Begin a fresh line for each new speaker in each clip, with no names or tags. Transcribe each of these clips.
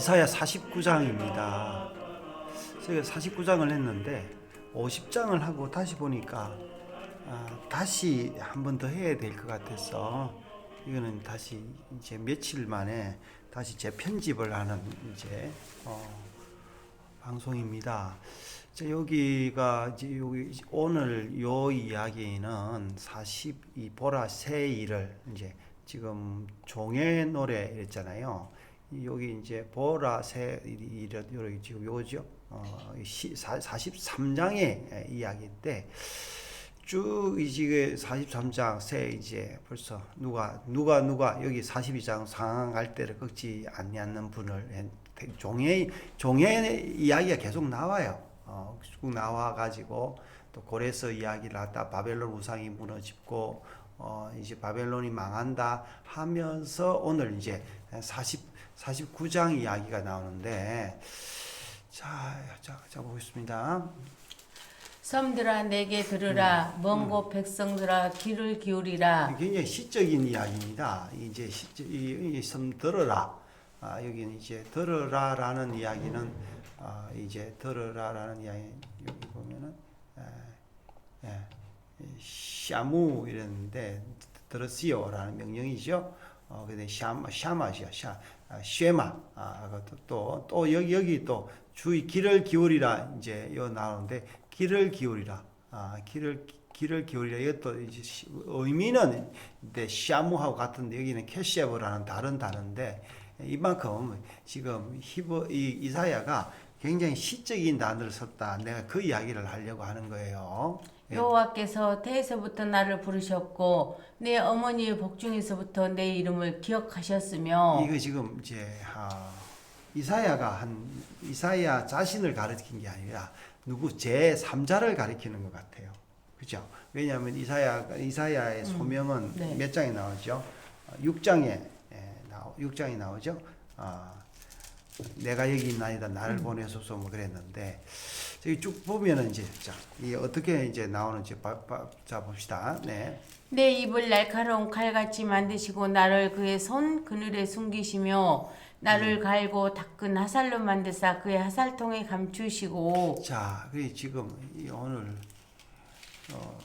이사야 49장입니다. 제가 49장을 했는데 50장을 하고 다시 보니까 아, 다시 한 번 더 해야 될 것 같아서 이거는 다시 이제 며칠 만에 다시 재편집을 하는 이제 어, 방송입니다. 자, 여기가 이제 여기 오늘 요 이야기는 42 보라 새 일을 이제 지금 종의 노래 했잖아요. 이 여기 이제 보라 새 일이 여기 지금 요거죠. 어, 43장의 이야기인데 쭉 이제 43장 새 이제 벌써 누가 누가 누가 여기 42장 상황 갈 때를 꺾지 않는 분을 종의 종의 이야기가 계속 나와요. 어, 쭉 나와 가지고 또 고레스 이야기를 하다 바벨론 우상이 무너지고 어, 이제 바벨론이 망한다 하면서 오늘 이제 40 49장 이야기가 나오는데 자, 자, 자 보겠습니다.
섬들아 내게 들으라 먼곳 백성들아 귀를 기울이라
굉장히 시적인 이야기입니다. 이제 시, 이, 이, 섬 들어라. 아, 여기는 이제 들어라라는 이야기는 아, 이제 들어라라는 이야기 여기 보면은 에, 예, 샤무 이랬는데 들었시오라는 명령이죠. 어, 근데 샤마 샤마시야 샤 아, 쉐마 아, 그것도 또, 또 여기 여기 또 주의 귀를 기울이라 이제 여 나오는데 귀를 기울이라 아, 귀를 귀를 기울이라 이것도 이제 시- 의미는 근데 샤무하고 같은데 여기는 캐시아브라는 다른 단어인데 이만큼 지금 히브 이 이사야가 굉장히 시적인 단어를 썼다. 내가 그 이야기를 하려고 하는 거예요. 예.
여호와께서 태에서부터 나를 부르셨고 내 어머니의 복중에서부터 내 이름을 기억하셨으며
이거 지금 이제 아, 이사야가 한 이사야 자신을 가리킨 게 아니라 누구 제 3자를 가리키는 것 같아요. 그죠? 왜냐하면 이사야 이사야의 소명은
네.
몇 장에 나오죠? 6장에 예, 나오 6장에 나오죠. 아, 내가 여기 있나이다 나를 보내소서 뭐 그랬는데 저기 쭉 보면은 이제 자, 이 어떻게 이제 나오는지 봐, 봐, 자 봅시다. 네.
내 입을 날카로운 칼같이 만드시고 나를 그의 손 그늘에 숨기시며 나를 갈고 닦은 화살로 만드사 그의 화살통에 감추시고
자, 그 지금 이 오늘 어,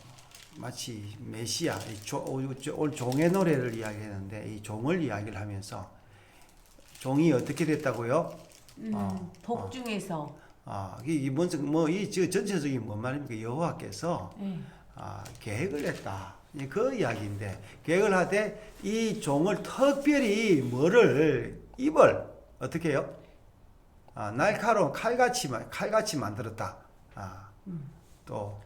마치 메시아 이 조, 오늘 종의 노래를 이야기했는데 이 종을 이야기를 하면서 종이 어떻게 됐다고요?
음,
어,
복중에서
아, 이 먼저 뭐이 전체적인 뭔 말입니까? 여호와께서
예.
아, 계획을 했다. 이제 그 이야기인데 계획을 하되 이 종을 특별히 뭐를 입을 어떻게 해요? 아, 날카로운 칼같이 마- 칼같이 만들었다. 아, 또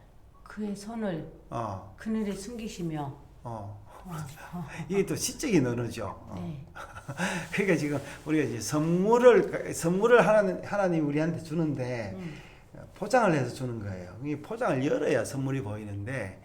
그의 손을
어,
그늘에 숨기시며
어. 이게 또 시적인 언어죠. 어.
네.
그러니까 지금 우리가 이제 선물을 선물을 하나님 하나님 우리한테 주는데
음.
포장을 해서 주는 거예요. 이 포장을 열어야 선물이 보이는데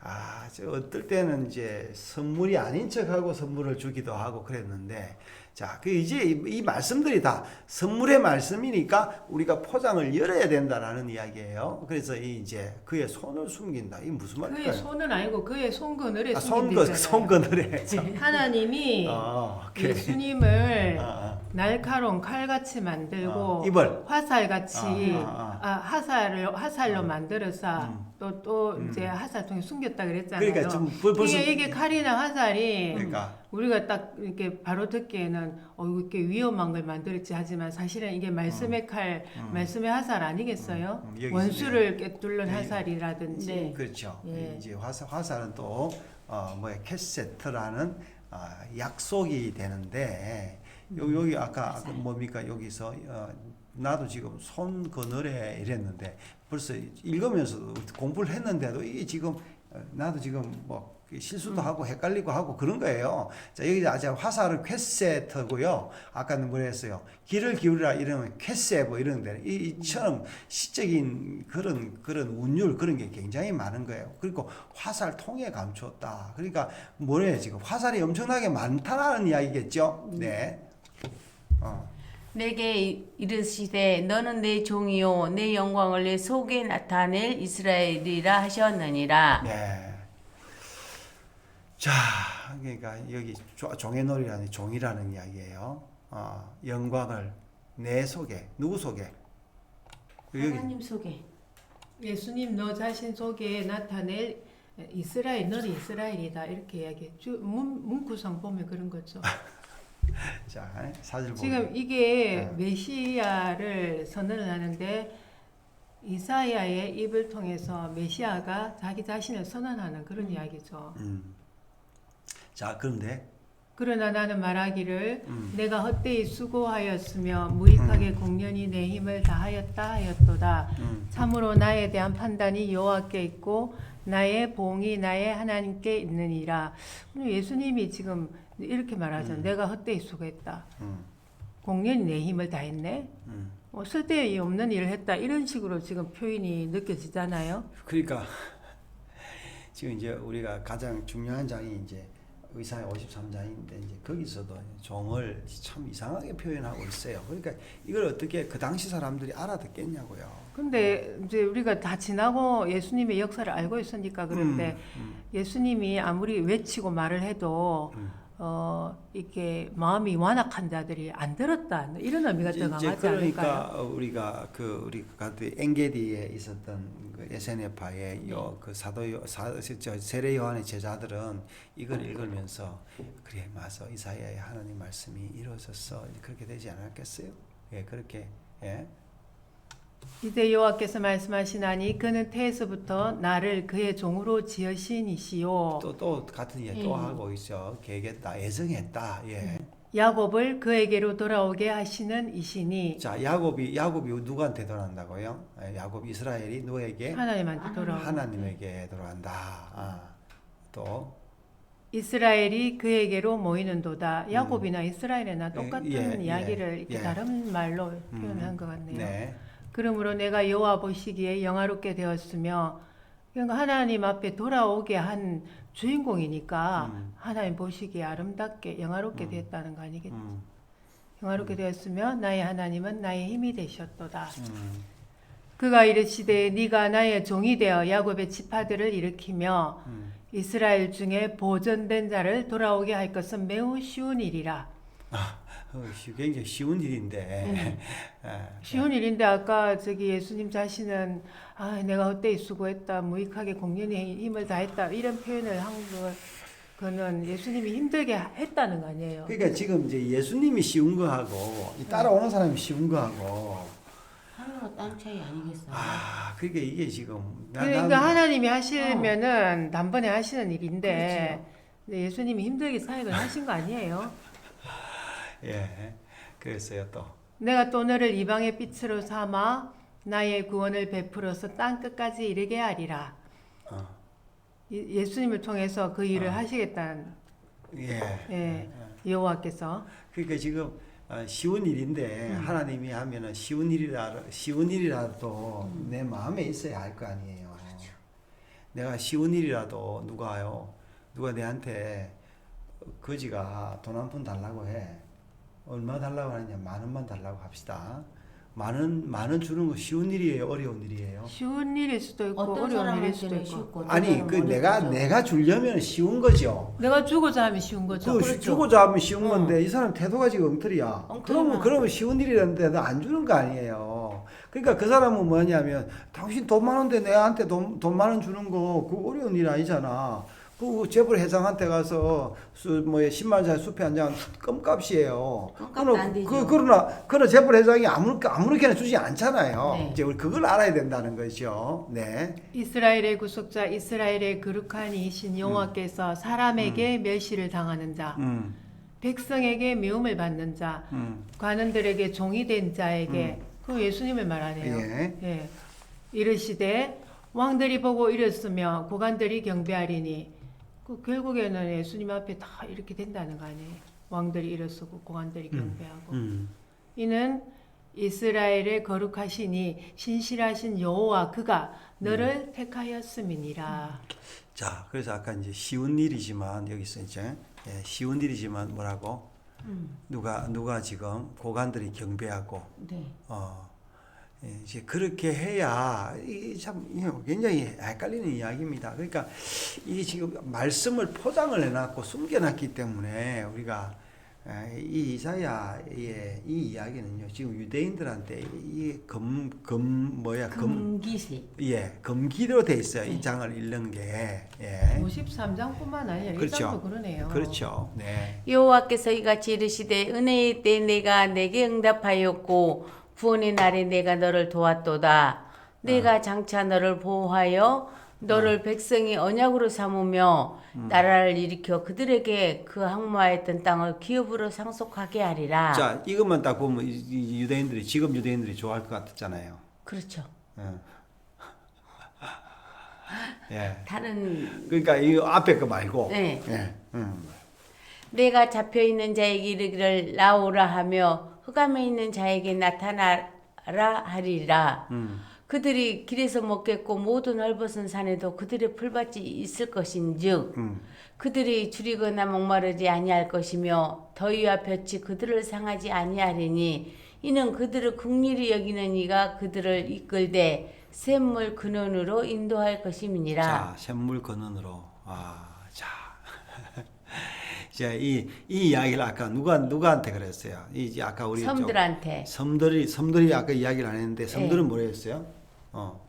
아, 저 어떨 때는 이제 선물이 아닌 척하고 선물을 주기도 하고 그랬는데 자, 그 이제 이, 이 말씀들이 다 선물의 말씀이니까 우리가 포장을 열어야 된다라는 이야기예요. 그래서 이 이제 그의 손을 숨긴다. 이게 무슨
그의
말일까요?
손은 아니고 그의 손그늘에
아,
숨긴
손그. 손그늘에.
하나님이
어.
예수님을
아, 아.
날카로운 칼같이 만들고
어, 입을.
화살같이
아, 아,
아, 화살을 화살로
어.
만들어서
음.
또또
음.
이제 화살 통에 숨겼다 그랬잖아요.
그러니까 좀 벌- 벌써
이게 이게 칼이나 화살이
그러니까
우리가 딱 이렇게 바로 듣기에는 어 이렇게 위험한 걸 만들었지 하지만 사실은 이게 말씀의 칼,
음.
말씀의 화살 아니겠어요?
음, 음,
원수를 꿰뚫는
네.
화살이라든지
네.
그렇죠.
예.
이제 화살, 화살은 또 어, 뭐야 캐세트라는 어, 약속이 되는데 요, 여기 아까 아까 뭡니까 여기서 어, 나도 지금 손 그늘에 이랬는데 벌써 읽으면서 공부를 했는데도 이게 지금 어, 나도 지금 뭐 실수도 하고 헷갈리고 하고 그런 거예요. 자 여기 아주 화살은 퀘세트고요. 아까는 뭐랬어요? 귀를 기울이라 이러면 퀘세 뭐 이런데 이- 이처럼 시적인 그런 그런 운율 그런 게 굉장히 많은 거예요. 그리고 화살 통에 감추었다. 그러니까 뭐래요 지금 화살이 엄청나게 많다라는 이야기겠죠. 네. 어.
내게 이- 이르시되 너는 내 종이요 내 영광을 내 속에 나타낼 이스라엘이라 하셨느니라
네. 자, 그러니까 여기 조- 종의 놀이라는 종이라는 이야기예요. 어, 영광을 내 속에 누구 속에? 여기
하나님 속에
예수님 너 자신 속에 나타낼 이스라엘 너는 이스라엘이다 이렇게 이야기해. 주- 문, 문구상 보면 그런 거죠.
자 사절
지금 이게
네.
메시아를 선언을 하는데 이사야의 입을 통해서 메시아가 자기 자신을 선언하는 그런 이야기죠.
음. 자 그런데
그러나 나는 말하기를
음.
내가 헛되이 수고하였으며 무익하게 공연히 내 힘을 다하였다 하였도다.
음.
참으로 나에 대한 판단이 여호와께 있고 나의 봉이 나의 하나님께 있느니라. 예수님이 지금 이렇게 말하잖아요. 내가 헛되이 수고했다.
음.
공연히 내 힘을 다했네.
음.
뭐 쓸데없는 없는 일을 했다. 이런 식으로 지금 표현이 느껴지잖아요.
그러니까 지금 이제 우리가 가장 중요한 장이 이제 의사의 53장인데 이제 거기서도 종을 참 이상하게 표현하고 있어요. 그러니까 이걸 어떻게 그 당시 사람들이 알아듣겠냐고요.
근데 이제 우리가 다 지나고 예수님의 역사를 알고 있으니까 그런데
음,
예수님이 아무리 외치고 말을 해도
음.
어 이렇게 마음이 완악한 자들이 안 들었다 이런 의미가 더 강하지 않을까요?
그러니까 우리가 그 우리 그 엔게디에 있었던 그 에세네파의 요그 사도 요- 사, 저 세례 요한의 제자들은 이걸 읽으면서 그래 맞아 이사야의 하나님 말씀이 이루어졌어 그렇게 되지 않았겠어요? 예 그렇게 예
이제 여호와께서 말씀하시나니 그는 태에서부터 나를 그의 종으로 지으신이시요
또 또 같은 예또
음.
하고 있죠 계겠다 애정했다 예.
야곱을 그에게로 돌아오게 하시는 이시니
자 야곱이 야곱이 누구한테 돌아간다고요? 예, 야곱 이스라엘이 누구에게
하나님한테 돌아오고
하나님에게 돌아간다. 아, 또
이스라엘이 그에게로 모이는도다 야곱이나 이스라엘이나 똑같은
예, 예,
이야기를 이렇게
예.
다른 말로
음,
표현한 것 같네요.
네.
그러므로 내가 여호와 보시기에 영화롭게 되었으며 그러니까 하나님 앞에 돌아오게 한 주인공이니까
음.
하나님 보시기에 아름답게 영화롭게
음.
되었다는 거 아니겠죠?
음,
영화롭게 되었으며 나의 하나님은 나의 힘이 되셨도다.
음,
그가 이르시되 네가 나의 종이 되어 야곱의 지파들을 일으키며
음.
이스라엘 중에 보존된 자를 돌아오게 할 것은 매우 쉬운 일이라.
어, 쉬- 굉장히 쉬운 일인데. 예,
쉬운 일인데 아까 저기 예수님 자신은 아 내가 헛되이 수고했다 무익하게 공연히 힘을 다했다 이런 표현을 한 거, 그거는 예수님이 힘들게 했다는 거 아니에요.
그러니까 지금 이제 예수님이 쉬운 거하고 이 따라오는 사람이 쉬운 거하고
땅 차이 아니겠어요?
아 그러니까 이게 지금 나-
그러니까
난-
하나님이 하시면은 단번에 하시는 일인데
그렇죠.
근데 예수님이 힘들게 사역을 하신 거 아니에요.
예 그랬어요 또
내가 또 너를 이방의 빛으로 삼아 나의 구원을 베풀어서 땅 끝까지 이르게 하리라.
어,
예- 예수님을 통해서 그 일을
어.
하시겠다는
예.
예, 여호와께서
그러니까 지금 어, 쉬운 일인데
음.
하나님이 하면은 쉬운 일이라 쉬운 일이라도
음.
내 마음에 있어야 할 거 아니에요.
그렇죠.
내가 쉬운 일이라도 누가요 누가 내한테 거지가 돈 한 푼 달라고 해 얼마 달라고 하느냐 만 원만 달라고 합시다. 만원 만원 주는 거 쉬운 일이에요 어려운 일이에요.
쉬운 일일 수도 있고
어떤
어려운 일일 수도
사람한테는
있고
쉽고
아니 그 내가. 내가 주려면 쉬운 거죠.
내가 주고자 하면 쉬운 거죠.
그
그렇죠.
주고자 하면 쉬운
어.
건데 이 사람 태도가 지금 엉터리야.
엉터리나.
그러면 그러면 쉬운 일이라는데 너안 주는 거 아니에요. 그러니까 그 사람은 뭐냐면 당신 돈 많은데 내한테 돈돈 많은 주는 거그 어려운 일 아니잖아. 그 재벌 회장한테 가서 수뭐 10만 원짜리 수표 한 장 껌값이에요.
껌값도 안 되죠.
그 그러나 그러나 재벌 회장이 아무 아무렇게나 주지 않잖아요.
네.
이제 우리 그걸 알아야 된다는 거죠. 네.
이스라엘의 구속자 이스라엘의 거룩한 이신 여호와께서 사람에게 멸시를 당하는 자
음.
백성에게 미움을 받는 자
음.
관원들에게 종이 된 자에게 그 예수님을 말하네요.
예.
예. 이르시되 왕들이 보고 이랬으며 고관들이 경배하리니 그 결국에는 예수님 앞에 다 이렇게 된다는 거 아니에요. 왕들이 일어서고 고관들이
음.
경배하고
음.
이는 이스라엘의 거룩하시니 신실하신 여호와 그가 너를 택하였음이니라.
자, 그래서 아까 이제 쉬운 일이지만 여기서 이제 예, 쉬운 일이지만 뭐라고
음,
누가 누가 지금 고관들이 경배하고
네.
어 예, 이제 그렇게 해야 이참 굉장히 헷갈리는 이야기입니다. 그러니까 이 지금 말씀을 포장을 해놨고 숨겨놨기 때문에 우리가 에, 이 이사야의 이 이야기는요. 지금 유대인들한테 이금금 뭐야 금
금기세.
예, 금기로 돼 있어요. 이
네.
장을 읽는 게. 예.
53장뿐만 아니라
그렇죠.
1장도 그러네요.
그렇죠. 네.
여호와께서 이같이 이르시되 은혜의 때 내가 내게 응답하였고 구원의 날에 내가 너를 도왔도다. 내가 장차 너를 보호하여 너를 백성이 언약으로 삼으며 나라를 일으켜 그들에게 그 항모하였던 땅을 기업으로 상속하게 하리라.
자, 이것만 딱 보면 이- 이 유대인들이 지금 유대인들이 좋아할 것 같았잖아요.
그렇죠.
예. 예.
다른
그러니까 이 앞에 거 말고.
네.
예. 음.
내가 잡혀 있는 자에게 이르기를 나오라 하며 흑암에 있는 자에게 나타나라 하리라.
음.
그들이 길에서 먹겠고 모든 헐벗은 산에도 그들의 풀밭이 있을 것인즉
음.
그들이 줄이거나 목마르지 아니할 것이며 더위와 볕이 그들을 상하지 아니하리니 이는 그들을 극률히 여기는 이가 그들을 이끌되 샘물 근원으로 인도할 것임이니라.
자, 샘물 근원으로. 아, 자. 자, 이, 이 이야기를 아까 누가, 누구한테 그랬어요? 이, 이제 아까 우리. 좀-
섬들한테
섬들이, 섬들이 아까 이야기를 안 했는데, 섬들은
네.
뭐라 했어요? 어.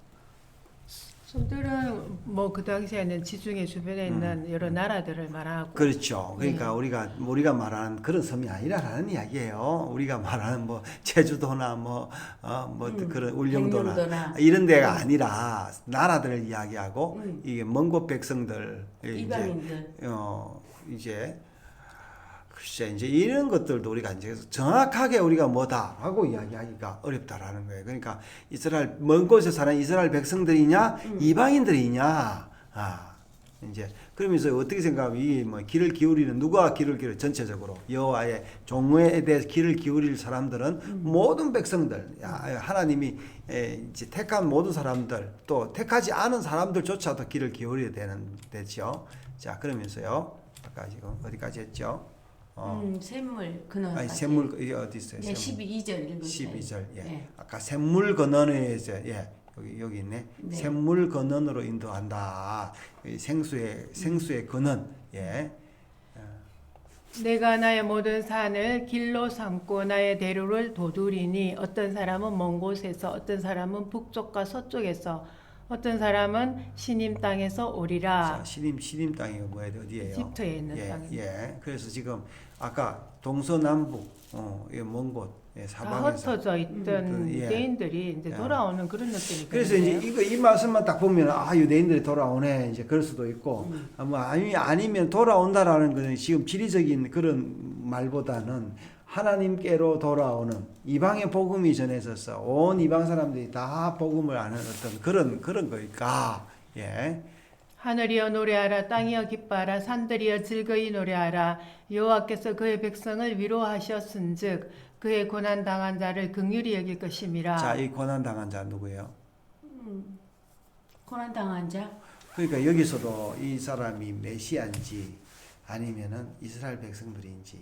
손들은 뭐 그 당시에는 지중해 주변에 있는
음.
여러 나라들을 말하고
그렇죠. 그러니까 우리가 우리가 말하는 그런 섬이 아니라라는 이야기예요. 우리가 말하는 뭐 제주도나 뭐어뭐 그런 울릉도나. 이런 데가 아니라 나라들을 이야기하고
음.
이게 먼 곳 백성들 이제
이방인들
어 이제 글쎄 이제 이런 것들도 우리가 이제 정확하게 우리가 뭐다 하고 이야기하기가 어렵다라는 거예요. 그러니까 이스라엘 먼 곳에 사는 이스라엘 백성들이냐 이방인들이냐 아 이제 그러면서 어떻게 생각하면 이뭐 길을 기울이는 누가 길을 기울 전체적으로 여호와의 종에 대해서 길을 기울일 사람들은 모든 백성들 야, 하나님이 에, 이제 택한 모든 사람들 또 택하지 않은 사람들조차도 길을 기울여야 되는 되죠. 자 그러면서요 아까 지금 어디까지 했죠? 어.
음, 샘물 근원까지
아니 샘물 이게 어디 있어요?
네,
샘물.
12절 읽으세요.
12절. 예.
네.
아까 샘물 건너에서 예. 여기 여기 있네.
네.
샘물 건너로 인도한다. 이 생수의 생수의 건너. 예.
내가 나의 모든 산을 길로 삼고 나의 대로를 도두리니 어떤 사람은 먼 곳에서 어떤 사람은 북쪽과 서쪽에서 어떤 사람은 시님 땅에서 오리라
자, 시림 시림 땅이 뭐예요? 어디예요?
이집트에 있는
예.
땅입니다.
예. 그래서 지금 아까 동서남북 어, 이먼 곳. 예,
다
사방에서
흩어져 있던
음, 예.
유대인들이 이제
예.
돌아오는 그런 느낌이
그래서 이제. 이거 이 말씀만 딱 보면 아 유대인들이 돌아오네 이제 그럴 수도 있고
음.
아, 뭐 아니 아니면 돌아온다라는 것은 지금 지리적인 그런 말보다는 하나님께로 돌아오는 이방의 복음이 전해져서 온 이방 사람들이 다 복음을 아는 어떤 그런 그런 거니까 예
하늘이여 노래하라 땅이여 기뻐하라 산들이여 즐거이 노래하라 여호와께서 그의 백성을 위로하셨은즉 그의 고난 당한 자를 긍휼히 여길 것임이라
자 이 고난 당한 자 누구예요?
고난 당한 자
그러니까 여기서도 이 사람이 메시아인지 아니면은 이스라엘 백성들인지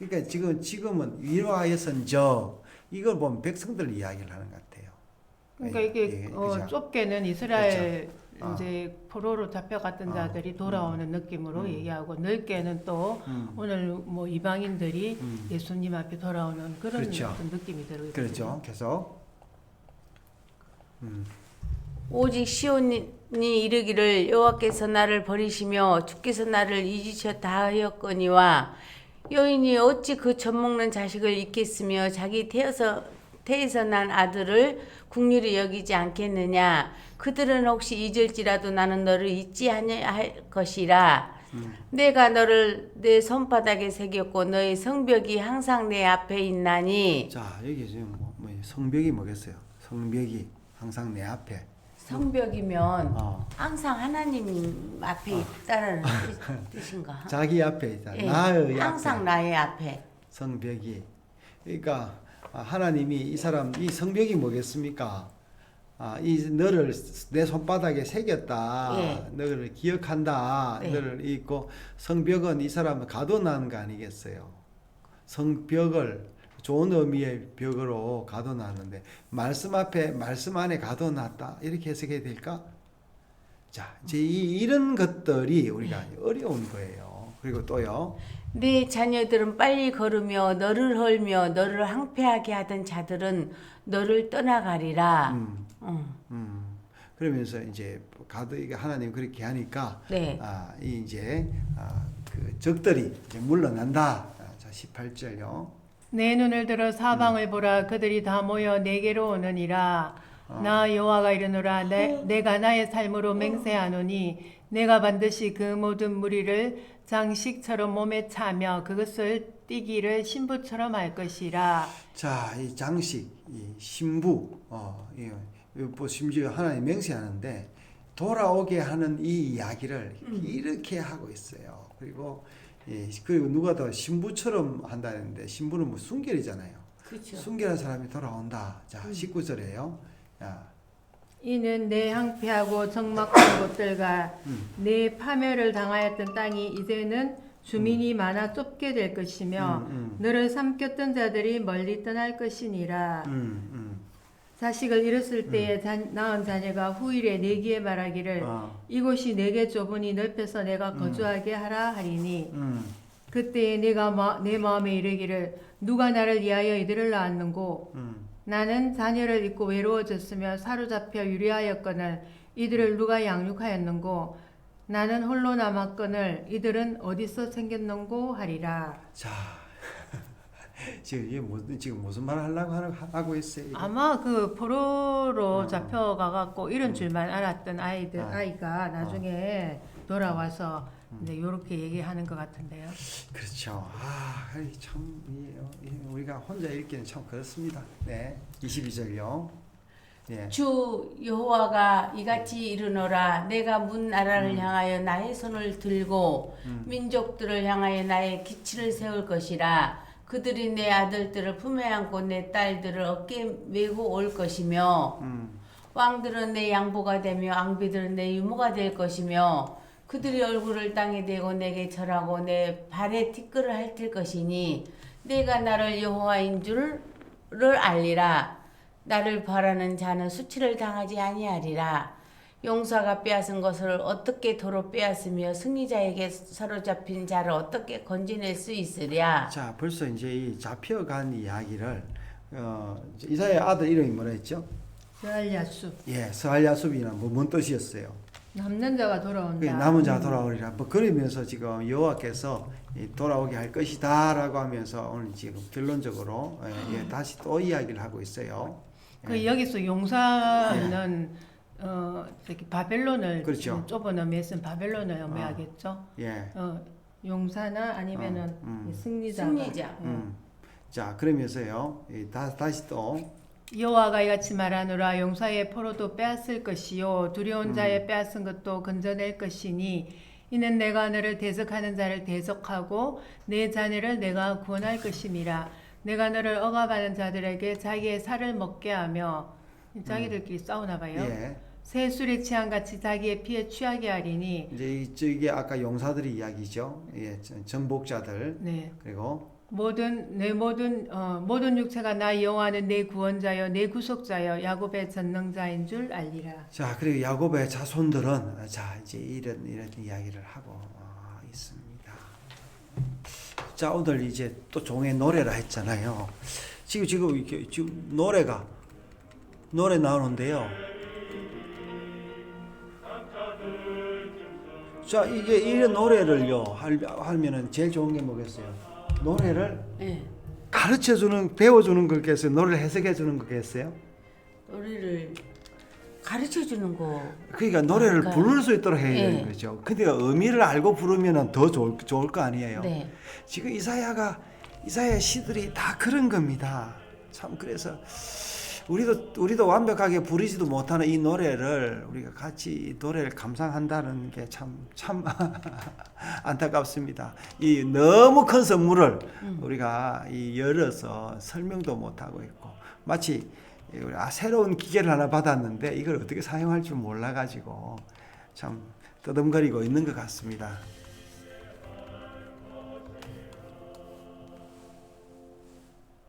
그러니까 지금 지금은 위로하여선저 이걸 보면 백성들 이야기를 하는 것 같아요.
그러니까
예,
이게
예,
어,
그죠?
좁게는 이스라엘
어.
이제 포로로 잡혀갔던
어.
자들이 돌아오는 느낌으로
음.
얘기하고 넓게는 또
음,
오늘 뭐 이방인들이
음.
예수님 앞에 돌아오는 그런
그렇죠.
어떤 느낌이 들어요.
그렇죠. 계속 음,
오직 시온이 이르기를 여호와께서 나를 버리시며 주께서 나를 잊으셨다 하였거니와 여인이 어찌 그 젖먹는 자식을 잊겠으며 자기 태어서 태에서 난 아들을 국률이 여기지 않겠느냐 그들은 혹시 잊을지라도 나는 너를 잊지 아니할 것이라 내가 너를 내 손바닥에 새겼고 너의 성벽이 항상 내 앞에 있나니
자 여기 지금 뭐, 뭐 성벽이 뭐겠어요? 성벽이 항상 내 앞에.
성벽이면
어,
항상 하나님 앞에 있다는 뜻- 뜻인가?
자기 앞에 있다.
예,
나의
항상
앞에
나의 앞에.
성벽이. 그러니까 아, 하나님이 이 사람 이 성벽이 뭐겠습니까? 아, 이 너를 내 손바닥에 새겼다.
예.
너를 기억한다.
네.
너를 잊고 성벽은 이 사람을 가둬놓은 거 아니겠어요? 성벽을 좋은 의미의 벽으로 가둬놨는데 말씀 앞에 말씀 안에 가둬놨다 이렇게 해석해야 될까? 자 이제 이, 이런 것들이 우리가 어려운 거예요. 그리고 또요.
내 자녀들은 빨리 걸으며 너를 헐며 너를 항폐하게 하던 자들은 너를 떠나가리라.
음,
음.
음. 그러면서 이제 가드 이게 하나님 그렇게 하니까
네.
아, 이 이제 아, 그 적들이 이제 물러난다. 아, 자, 18절요.
내 눈을 들어 사방을 보라 그들이 다 모여 내게로 오느니라
어.
나 여호와가 이르노라 내, 내가 나의 삶으로 맹세하노니 내가 반드시 그 모든 무리를 장식처럼 몸에 차며 그것을 띠기를 신부처럼 할 것이라
자, 이 장식, 이 신부, 어, 이, 뭐 심지어 하나님 맹세하는데 돌아오게 하는 이 이야기를 이렇게 하고 있어요. 그리고 예, 그리고 누가 더 신부처럼 한다는데 신부는 뭐 순결이잖아요.
그렇죠.
순결한 사람이 돌아온다. 자, 19절이에요. 야,
이는 내 항폐하고 적막한 곳들과
음.
내 파멸을 당하였던 땅이 이제는 주민이 많아 좁게 될 것이며
음,
너를 삼켰던 자들이 멀리 떠날 것이니라.
음, 음,
자식을 잃었을 때에 자, 낳은 자녀가 후일에 내기에 말하기를
어,
이곳이 내게 좁으니 넓혀서 내가 거주하게 하라 하리니.
음,
그때에 내가 마, 내 마음에 이르기를 누가 나를 위하여 이들을 낳았는고?
음.
나는 자녀를 잊고 외로워졌으며 사로잡혀 유리하였거늘 이들을 누가 양육하였는고? 나는 홀로 남았거늘 이들은 어디서 생겼는고? 하리라.
자, 지금 이게 무슨 지금 무슨 말 하려고 하는- 하고 있어요? 이거?
아마 그 포로로
어.
잡혀가 갖고 이런 줄만 알았던 아이들
어.
아이가 나중에 돌아와서 이제 요렇게 얘기하는 것 같은데요.
그렇죠. 아, 아이, 참 이, 어, 이, 우리가 혼자 읽기는 참 그렇습니다. 네, 22절요. 예,
주 여호와가 이같이 이르노라 내가 문 나라를 향하여 나의 손을 들고
음.
민족들을 향하여 나의 기치를 세울 것이라 그들이 내 아들들을 품에 안고 내 딸들을 어깨에 메고 올 것이며
음,
왕들은 내 양보가 되며 앙비들은 내 유모가 될 것이며 그들이 얼굴을 땅에 대고 내게 절하고 내 발에 티끌을 핥을 것이니 내가 나를 여호와인 줄을 알리라. 나를 바라는 자는 수치를 당하지 아니하리라 용사가 빼앗은 것을 어떻게 도로 빼앗으며 승리자에게 사로잡힌 자를 어떻게 건지낼 수 있으랴
자, 벌써 이제 이 잡혀간 이야기를 어, 이사의 아들 이름이 뭐라 했죠?
야수
예, 스알야숲이나 뭐, 뭔 뜻이었어요?
남는 자가
그
돌아온다.
남은 자 돌아오리라. 뭐 그러면서 지금 여호와께서 이 돌아오게 할 것이다라고 하면서 오늘 지금 결론적으로 예, 예, 다시 또 이야기를 하고 있어요.
그 여기서 용사는 어 저기 바벨론을
그렇죠.
좁은 의미에서는 바벨론을 의미하겠죠.
예.
어 용사나 아니면은
어, 음.
이 승리자가
승리자.
음. 자, 그러면서요. 이 다, 다시 또
여호와가 이같이 말하노라 용사의 포로도 빼앗을 것이요 두려운
음.
자의 빼앗은 것도 건져낼 것이니 이는 내가 너를 대적하는 자를 대적하고 내 자녀를 내가 구원할 것임이라 내가 너를 억압하는 자들에게 자기의 살을 먹게 하며 자기들끼리 싸우나 봐요.
음. 예.
새 술에 취한 같이 자기의 피에 취하게 하리니
이제 이- 저게 아까 용사들의 이야기죠. 예, 전- 정복자들
네
그리고
모든 내 모든 어, 모든 육체가 나 여호와는 내 구원자여 내 구속자여 야곱의 전능자인 줄 알리라.
자 그리고 야곱의 자손들은 자 이제 이런 이런 이야기를 하고 어, 있습니다. 자 오늘 이제 또 종의 노래라 했잖아요. 지금 지금 이렇게 지금 노래가 노래 나오는데요. 자 이게 이런 노래를요 할, 하면은 제일 좋은 게 뭐겠어요? 노래를
예.
가르쳐 주는 배워 주는 거겠어요? 노래를 해석해 주는 거겠어요?
노래를 가르쳐 주는 거
그러니까 노래를
그러니까요.
부를 수 있도록 해야
예.
되는 거죠. 근데 의미를 알고 부르면 더 좋을, 좋을 거 아니에요.
네.
지금 이사야가 이사야 시들이 다 그런 겁니다. 참 그래서 우리도 우리도 완벽하게 부르지도 못하는 이 노래를 우리가 같이 이 노래를 감상한다는 게 참참 안타깝습니다. 이 너무 큰 선물을 우리가 이 열어서 설명도 못 하고 있고 마치 우리 아, 새로운 기계를 하나 받았는데 이걸 어떻게 사용할 줄 몰라 가지고 참 떠듬거리고 있는 것 같습니다.